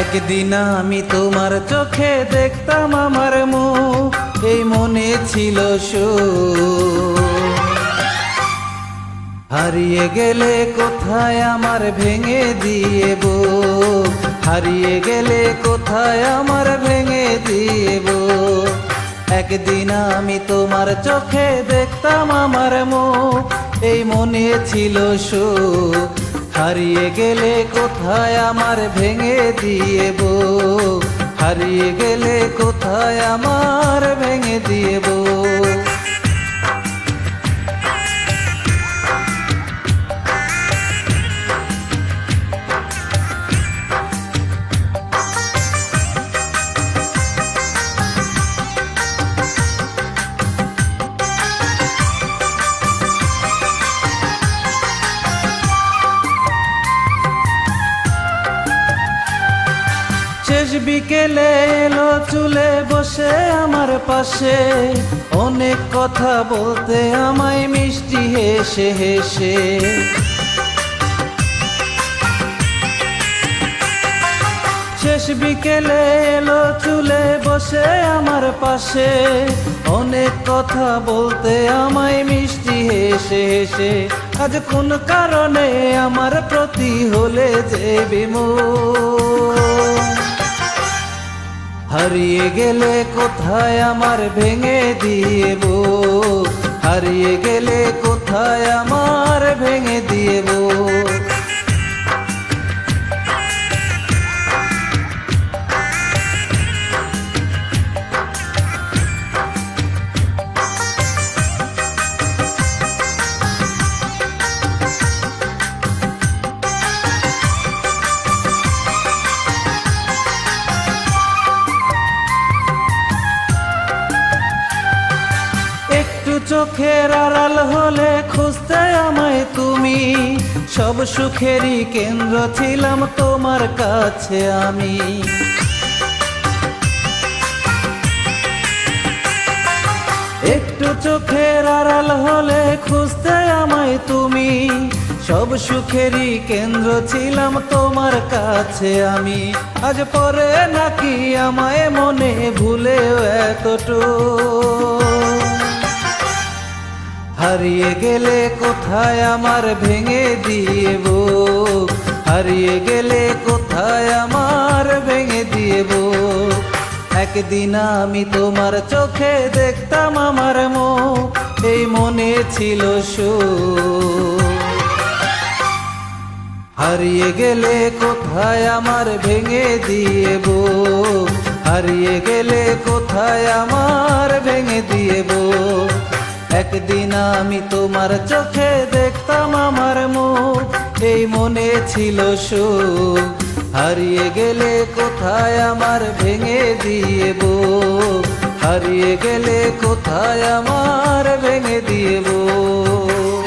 একদিন আমি তোমার চোখে দেখতাম আমার মুখ, এই মনে ছিল সুখ। হারিয়ে গেলে কোথায় আমার ভেঙে দিয়ে বুক? হারিয়ে গেলে কোথায় আমার ভেঙে দিয়ে বুক? একদিন আমি তোমার চোখে দেখতাম আমার মুখ, এই মনে ছিল সুখ। হারিয়ে গেলে কোথায় আমার ভেঙে দিয়ে বুক হারিয়ে গেলে কোথায় আমার ভেঙে দিয়ে বুক শেষ বিকেলে এলো চুলে বসে আমার পাশে। অনেক কথা বলতে আমায় মিষ্টি হেসে হেসে। শেষ বিকেলে এলো চুলে বসে আমার পাশে। অনেক কথা বলতে আমায় মিষ্টি হেসে হেসে। আজ কোন কারণে আমার প্রতি হলে যে বিমুখ হারিয়ে গেলে কোথায় আমার ভেঙে দিয়ে হারিয়ে গেলে চোখের আড়াল হলে খুঁজতে আমায় তুমি। সব সুখেরই কেন্দ্র ছিলাম তোমার কাছে আমি। একটু চোখের আড়াল হলে খুঁজতে আমায় তুমি। সব সুখেরই কেন্দ্র ছিলাম তোমার কাছে আমি। আজ পরে নাকি আমায় মনে ভুলেও এতটুকু। হারিয়ে গেলে কোথায় আমার ভেঙে দিয়ে হারিয়ে গেলে কোথায় আমার ভেঙে দিয়ে একদিন আমি তোমার চোখে দেখতাম আমার মুখ, এই মনে ছিল সুখ। হারিয়ে গেলে কোথায় আমার ভেঙে দিয়ে হারিয়ে গেলে কোথায় আমার ভেঙে একদিন আমি তোমার চোখে দেখতাম আমার মুখ। এই মনে ছিল সুখ। হারিয়ে গেলে কোথায় আমার ভেঙে দিয়ে বো হারিয়ে গেলে কোথায় আমার ভেঙে দিয়ে বুক?